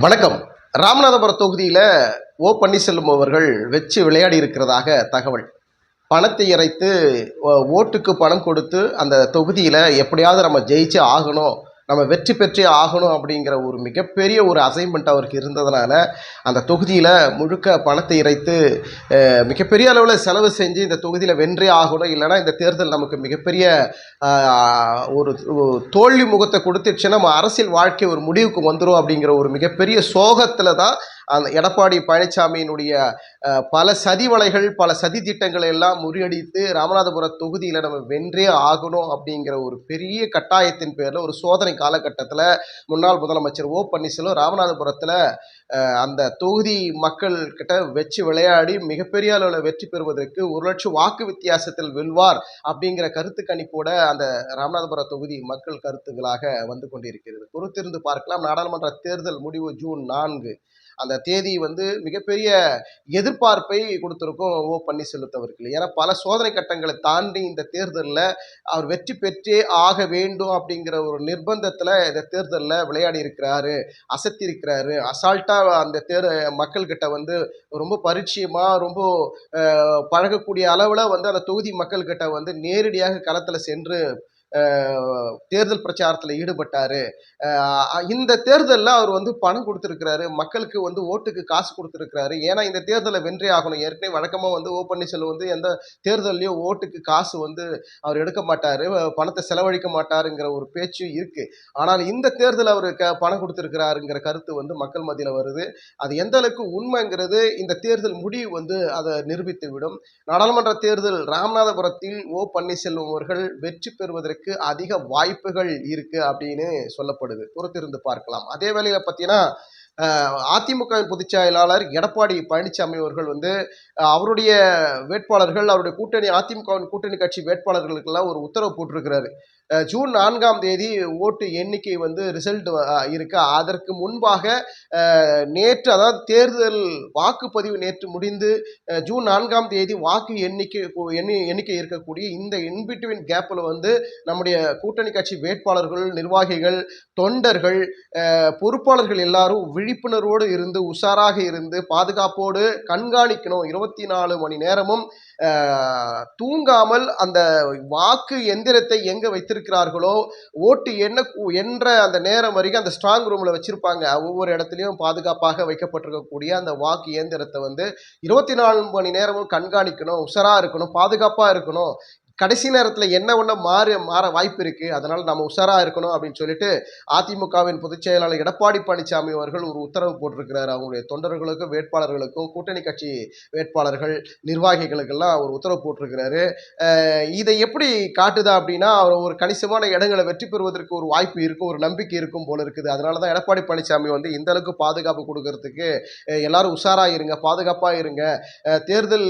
வணக்கம். ராமநாதபுரம் தொகுதியில் ஓ பன்னீர்செல்வம் அவர்கள் வச்சு விளையாடி இருக்கிறதாக தகவல். பணத்தை இறைத்து ஓ- ஓட்டுக்கு பணம் கொடுத்து அந்த தொகுதியில் எப்படியாவது நம்ம ஜெயிச்சு ஆகணும். நம்ம வெற்றி பெற்றே ஆகணும் அப்படிங்கிற ஒரு மிகப்பெரிய ஒரு அசைன்மெண்ட் அவருக்கு இருந்ததுனால அந்த தொகுதியில் முழுக்க பணத்தை இறைத்து மிகப்பெரிய அளவில் செலவு செஞ்சு இந்த தொகுதியில் வென்றே ஆகணும். இல்லைன்னா இந்த தேர்தல் நமக்கு மிகப்பெரிய ஒரு ஒரு தோல்வி முகத்தை கொடுத்துடுச்சுன்னா நம்ம அரசியல் வாழ்க்கை ஒரு முடிவுக்கு வந்துடும் அப்படிங்கிற ஒரு மிகப்பெரிய சோகத்தில் தான் அந்த எடப்பாடி பழனிசாமியினுடைய பல சதி வலைகள் பல சதி திட்டங்களை எல்லாம் முறியடித்து ராமநாதபுரம் தொகுதியில் நம்ம வென்றே ஆகணும் அப்படிங்கிற ஒரு பெரிய கட்டாயத்தின் பேரில் ஒரு சோதனை காலகட்டத்தில் முன்னாள் முதலமைச்சர் ஓ பன்னீர்செல்வம் ராமநாதபுரத்தில் அந்த தொகுதி மக்கள் கிட்ட வச்சு விளையாடி மிகப்பெரிய அளவில் வெற்றி பெறுவதற்கு ஒரு லட்சம் வாக்கு வித்தியாசத்தில் வெல்வார் அப்படிங்கிற கருத்து கணிப்போட அந்த ராமநாதபுரம் தொகுதி மக்கள் கருத்துக்களாக வந்து கொண்டிருக்கிறது. பொறுத்திருந்து பார்க்கலாம். நாடாளுமன்ற தேர்தல் முடிவு ஜூன் நான்கு. அந்த தேதி வந்து மிகப்பெரிய எதிர்பார்ப்பை கொடுத்துருக்கும் ஓ பன்னீர்செல்வத் அவர்கள் ஏன்னா பல சோதனை கட்டங்களை தாண்டி இந்த தேர்தலில் அவர் வெற்றி பெற்றே ஆக வேண்டும் அப்படிங்கிற ஒரு நிர்பந்தத்தில் இந்த தேர்தலில் விளையாடி இருக்கிறாரு அசத்தி இருக்கிறாரு. அசால்ட்டாக அந்த தேர் மக்கள்கிட்ட வந்து ரொம்ப பரிச்சயமாக ரொம்ப பழகக்கூடிய அளவில் வந்து அந்த தொகுதி மக்கள்கிட்ட வந்து நேரடியாக களத்தில் சென்று தேர்தல் பிரச்சாரத்தில் ஈடுபட்டாரு. இந்த தேர்தலில் அவர் வந்து பணம் கொடுத்துருக்கிறாரு. மக்களுக்கு வந்து ஓட்டுக்கு காசு கொடுத்துருக்கிறாரு. ஏன்னா இந்த தேர்தலை வென்றே ஆகணும். ஏற்கனவே வழக்கமாக வந்து ஓ பன்னீர்செல்வம் வந்து எந்த தேர்தல்லையும் ஓட்டுக்கு காசு வந்து அவர் எடுக்க மாட்டார். பணத்தை செலவழிக்க மாட்டாருங்கிற ஒரு பேச்சு இருக்கு. ஆனால் இந்த தேர்தல் அவர் க பணம் கொடுத்துருக்கிறாருங்கிற கருத்து வந்து மக்கள் மத்தியில் வருது. அது எந்த அளவுக்கு உண்மைங்கிறது இந்த தேர்தல் முடிவு வந்து அதை நிரூபித்து விடும் நாடாளுமன்ற தேர்தல் ராமநாதபுரத்தில் ஓ பன்னீர்செல்வம் அவர்கள் வெற்றி பெறுவதற்கு அதிக வாய்ப்புகள் இருக்கு அப்படின்னு சொல்லப்படுது. பொறுத்திருந்து பார்க்கலாம். அதே வேளையில் பார்த்தீங்கன்னா அதிமுக பொதுச் செயலாளர் எடப்பாடி பழனிசாமி அவர்கள் வந்து அவருடைய வேட்பாளர்கள் அவருடைய கூட்டணி அதிமுகவின் கூட்டணி கட்சி வேட்பாளர்களுக்கெல்லாம் ஒரு உத்தரவு போட்டிருக்கிறாரு. ஜூன் நான்காம் தேதி ஓட்டு எண்ணிக்கை வந்து ரிசல்ட் இருக்கு. அதற்கு முன்பாக நேற்று அதாவது தேர்தல் வாக்குப்பதிவு நேற்று முடிந்து ஜூன் நான்காம் தேதி வாக்கு எண்ணிக்கை எண்ணி எண்ணிக்கை இருக்கக்கூடிய இந்த இன்பிட்வின் கேப்பில் வந்து நம்முடைய கூட்டணி கட்சி வேட்பாளர்கள் நிர்வாகிகள் தொண்டர்கள் பொறுப்பாளர்கள் எல்லாரும் விழிப்புணர்வோடு இருந்து உஷாராக இருந்து பாதுகாப்போடு கண்காணிக்கணும். இருபத்தி நாலு மணி நேரமும் தூங்காமல் அந்த வாக்கு எந்திரத்தை எங்க வைத்திருக்கிறார்களோ ஓட்டு என்ன என்ற அந்த நேரம் வரைக்கும் அந்த ஸ்ட்ராங் ரூம்ல வச்சிருப்பாங்க. ஒவ்வொரு இடத்துலையும் பாதுகாப்பாக வைக்கப்பட்டிருக்கக்கூடிய அந்த வாக்கு இயந்திரத்தை வந்து இருபத்தி நாலு மணி நேரமும் கண்காணிக்கணும். உஷாரா இருக்கணும் பாதுகாப்பா இருக்கணும். கடைசி நேரத்தில் என்ன ஒன்று மாறு மாற வாய்ப்பு இருக்குது அதனால் நம்ம உஷாராக இருக்கணும் அப்படின்னு சொல்லிட்டு அதிமுகவின் பொதுச் செயலாளர் எடப்பாடி பழனிசாமி அவர்கள் ஒரு உத்தரவு போட்டிருக்கிறார். அவங்களுடைய தொண்டர்களுக்கும் வேட்பாளர்களுக்கும் கூட்டணி கட்சி வேட்பாளர்கள் நிர்வாகிகளுக்கெல்லாம் ஒரு உத்தரவு போட்டிருக்கிறாரு. இதை எப்படி காட்டுதா அப்படின்னா அவர் ஒரு கணிசமான இடங்களை வெற்றி பெறுவதற்கு ஒரு வாய்ப்பு இருக்கும் ஒரு நம்பிக்கை இருக்கும் போல இருக்குது. அதனால தான் எடப்பாடி பழனிசாமி வந்து இந்த அளவுக்கு பாதுகாப்பு கொடுக்கறதுக்கு எல்லாரும் உஷாராக இருங்க பாதுகாப்பாக இருங்க. தேர்தல்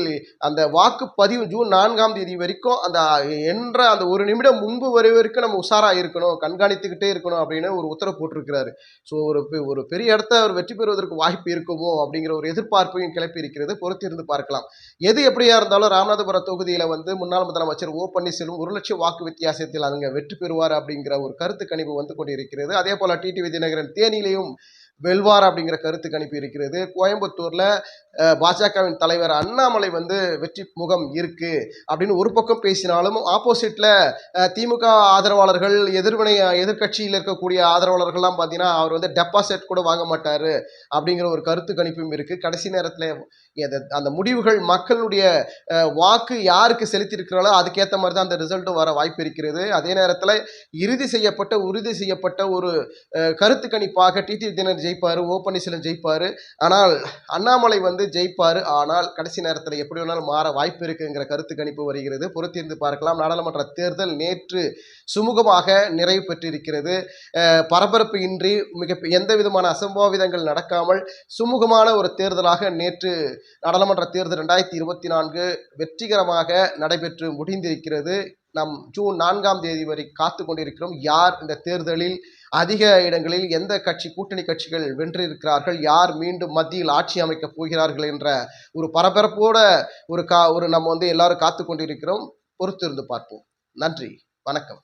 அந்த வாக்குப்பதிவு ஜூன் நான்காம் தேதி வரைக்கும் அந்த என்ற அந்த ஒரு நிமிடம் முன்பு வரை வரைக்கும் நம்ம உஷாராக இருக்கணும் கண்காணித்துக்கிட்டே இருக்கணும் அப்படின்னு ஒரு உத்தரவு போட்டிருக்கிறாரு. ஸோ ஒரு பெ- ஒரு பெரிய இடத்த அவர் வெற்றி பெறுவதற்கு வாய்ப்பு இருக்குமோ அப்படிங்கிற ஒரு எதிர்பார்ப்பையும் கிளப்பி இருக்கிறது. பொறுத்திருந்து பார்க்கலாம். எது எப்படியா இருந்தாலும் ராமநாதபுரம் தொகுதியில் வந்து முன்னாள் முதலமைச்சர் ஓ பன்னீர்செல்வம் ஒரு லட்சம் வாக்கு வித்தியாசத்தில் அங்கே வெற்றி பெறுவார் அப்படிங்கிற ஒரு கருத்து கணிப்பு வந்து கொண்டிருக்கிறது. அதே போல டிடி விஜயநகரன் தேனியிலையும் வெல்வார் அப்படிங்கிற கருத்து கணிப்பு இருக்கிறது. கோயம்புத்தூர்ல பாஜகவின் தலைவர் அண்ணாமலை வந்து வெற்றி முகம் இருக்கு அப்படின்னு ஒரு பக்கம் பேசினாலும் ஆப்போசிட்ல திமுக ஆதரவாளர்கள் எதிர்வினை எதிர்க்கட்சியில் இருக்கக்கூடிய ஆதரவாளர்கள்லாம் பார்த்தீங்கன்னா அவர் வந்து டெபாசிட் கூட வாங்க மாட்டாரு அப்படிங்கிற ஒரு கருத்து கணிப்பும் இருக்கு. கடைசி நேரத்தில் அந்த முடிவுகள் மக்களுடைய வாக்கு யாருக்கு செலுத்தியிருக்கிறாங்களோ அதுக்கேற்ற மாதிரி தான் அந்த ரிசல்ட்டும் வர வாய்ப்பு இருக்கிறது. அதே நேரத்தில் இறுதி செய்யப்பட்ட உறுதி செய்யப்பட்ட ஒரு கருத்து கணிப்பாக டிடி தினர்ஜி ஜெயிப்பார் ஓ பன்னீர்செல்வம் ஜெயிப்பார். ஆனால் அண்ணாமலை வந்து ஜெயிப்பார். ஆனால் கடைசி நேரத்தில் எப்படி வேணாலும் மாற வாய்ப்பு இருக்குங்கிற கருத்து கணிப்பு வருகிறது. பொறுத்திருந்து பார்க்கலாம். நாடாளுமன்ற தேர்தல் நேற்று சுமூகமாக நிறைவு பெற்றிருக்கிறது. பரபரப்பு இன்றி மிக எந்த விதமான அசம்பாவிதங்கள் நடக்காமல் சுமூகமான ஒரு தேர்தலாக நேற்று நாடாளுமன்ற தேர்தல் ரெண்டாயிரத்தி இருபத்தி நான்கு வெற்றிகரமாக நடைபெற்று முடிந்திருக்கிறது. நம் ஜூன் நான்காம் தேதி வரை காத்து கொண்டிருக்கிறோம். யார் இந்த தேர்தலில் அதிக இடங்களில் எந்த கட்சி கூட்டணி கட்சிகள் வென்றிருக்கிறார்கள் யார் மீண்டும் மத்தியில் ஆட்சி அமைக்கப் போகிறார்கள் என்ற ஒரு பரபரப்போட ஒரு கா ஒரு நம்ம வந்து எல்லாரும் காத்து கொண்டிருக்கிறோம். பொறுத்திருந்து பார்ப்போம். நன்றி. வணக்கம்.